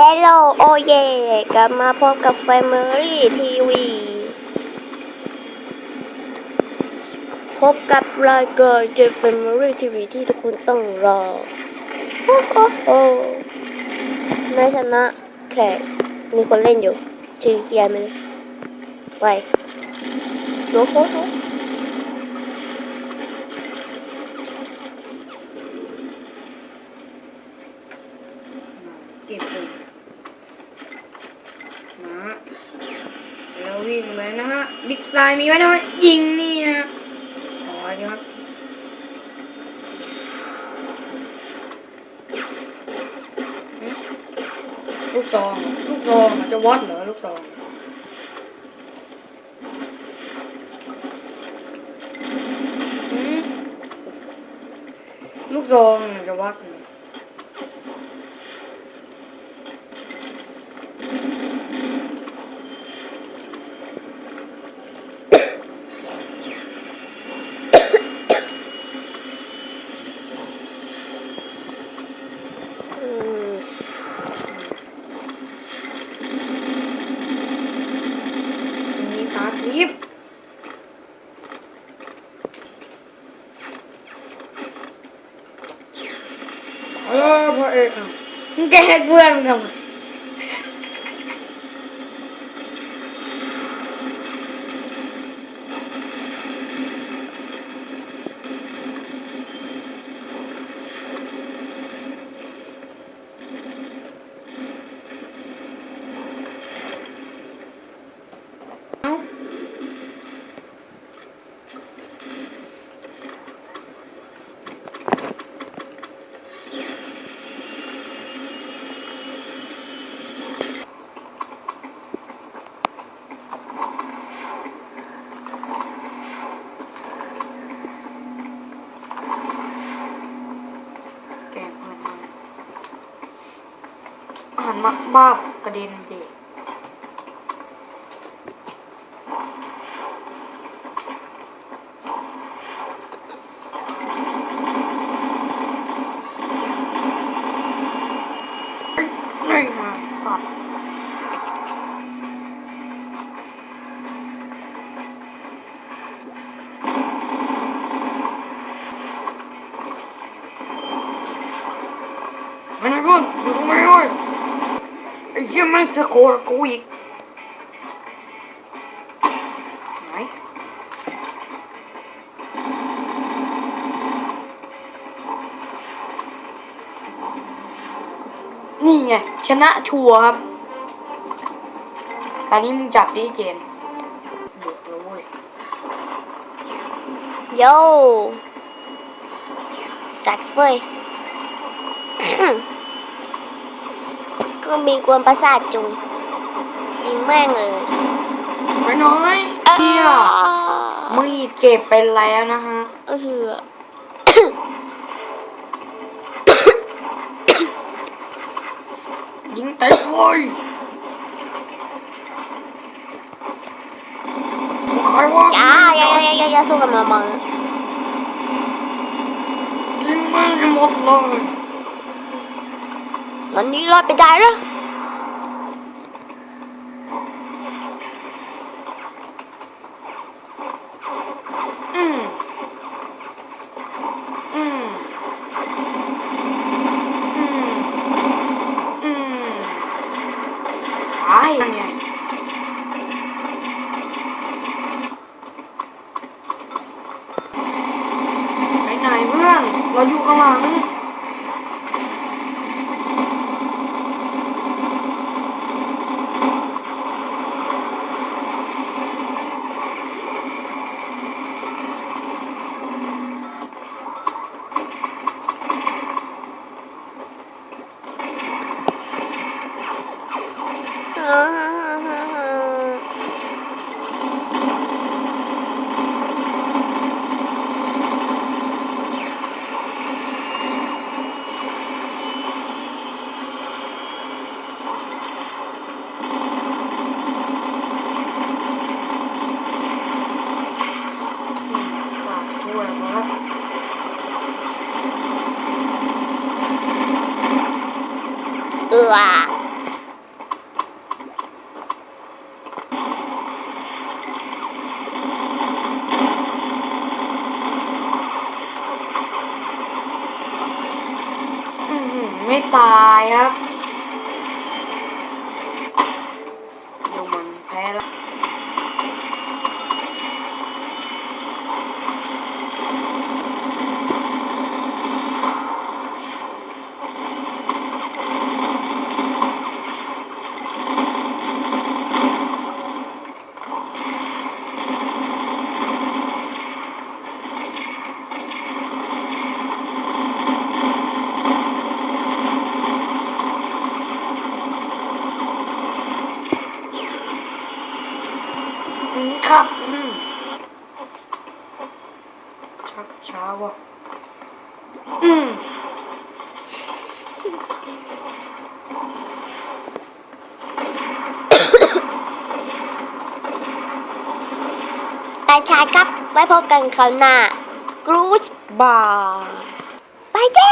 ฮลโหลโอเยกลับมาพบกับ Family TV พบกับรายการเจ Family TV ที่ทุกคนต้องรอโอ้โหในฐานะแขกมีคนเล่นอยู่ชื่อเคียร์ไหมไปโอ้โห เก็บเลยมา แล้วนะฮะบิ๊กไซมีไว้นะยิงนี่ฮะขอดีครับลูกซองลูกซองจะวัดเหรอลูกซองลูกซองจะวัดเหรอม มีตาทิพย์เอ อพอเอกอะมึงแกล้งเพื่อนมึงทำไมเอ้า แกล้งเพื่อนมัน หันมาบ้ากระเด็นเด็กไม่มาสัตว์ไม่ได้พื่อนอยู่ตรงนี้เลย ไอ้เหี้ยแม่งจะโกรธกูอีกไหนนี่ไง ชนะชัวร์ครับ ตอนนี้มึงจับดิเจนบุกแล้วเว้ยโยสักเฟย ก็มีกวนประสาทจุงยิงแม่งเลยไม่น้อยเนี่ยมีดเก็บไปแล้วนะฮะเออหือยิงเตะเลยใครวะจ้าอย่าอย่าอย่าอย่าสู้กับมามังยิงแม่งให้หมดเลย มันนี้รอดไปได้เหรออืมอืมอืมอืมตายยังไงไปไหนเพื่อน เราอยู่ข้างหลัง อ ไม่ตายครับ ครับ อืมชักช้าวะอืมแต่ชายครับ ไว้พบกันคราวหน้า กรูชบายบายเจ้